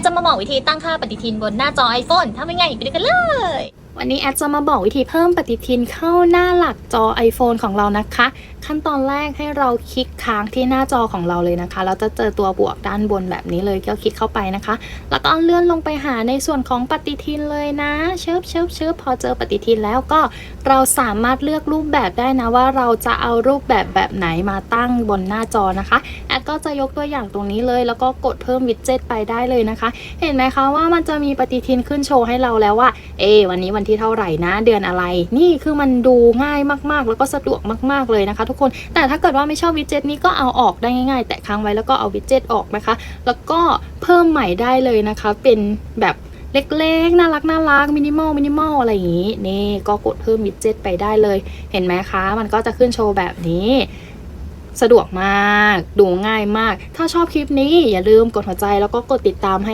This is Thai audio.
ดจะมาบอกวิธีตั้งค่าปฏิทินบนหน้าจอ iPhone ทำยังไงไปดูกันเลย วันนี้แอดจะมาบอกวิธีเพิ่มปฏิทินเข้าหน้าหลักจอ iPhone ของเรานะคะ ขั้นตอนแรกให้เราคลิกค้างที่หน้าจอของเราเลยนะคะแล้วจะเจอตัวบวกด้านบนแบบนี้เลยก็คลิกเข้าไปนะคะ แล้วก็เลื่อนลงไปหาในส่วนของปฏิทินเลยนะเชิบเชิบเชิบพอเจอปฏิทินแล้วก็เราสามารถเลือกรูปแบบได้นะว่าเราจะเอารูปแบบแบบไหนมาตั้งบนหน้าจอนะคะแอด ก็จะยกตัวอย่างตรงนี้เลย แล้วก็กดเพิ่มวิดเจ็ตไปได้เลยนะคะ เห็นไหมคะว่ามันจะมีปฏิทินขึ้นโชว์ให้เราแล้วว่า เอ วันนี้วันที่เท่าไหร่นะ เดือนอะไร นี่คือมันดูง่ายมากๆ แล้วก็สะดวกมาก ๆเลยนะคะ ทุกคน แต่ถ้าเกิดว่าไม่ชอบวิดเจ็ตนี้ก็เอาออกได้ง่ายๆ แตะค้างไว้แล้วก็เอาวิดเจ็ตออกนะคะ แล้วก็เพิ่มใหม่ได้เลยนะคะ เป็นแบบเล็กๆ น่ารักน่ารักมินิมอลมินิมอลอะไรอย่างนี้ นี่ก็กดเพิ่มวิดเจ็ตไปได้เลย เห็นไหมคะ มันก็จะขึ้นโชว์แบบนี้ สะดวกมาก ดูง่ายมาก ถ้าชอบคลิปนี้อย่าลืมกดหัวใจแล้วก็กดติดตามให้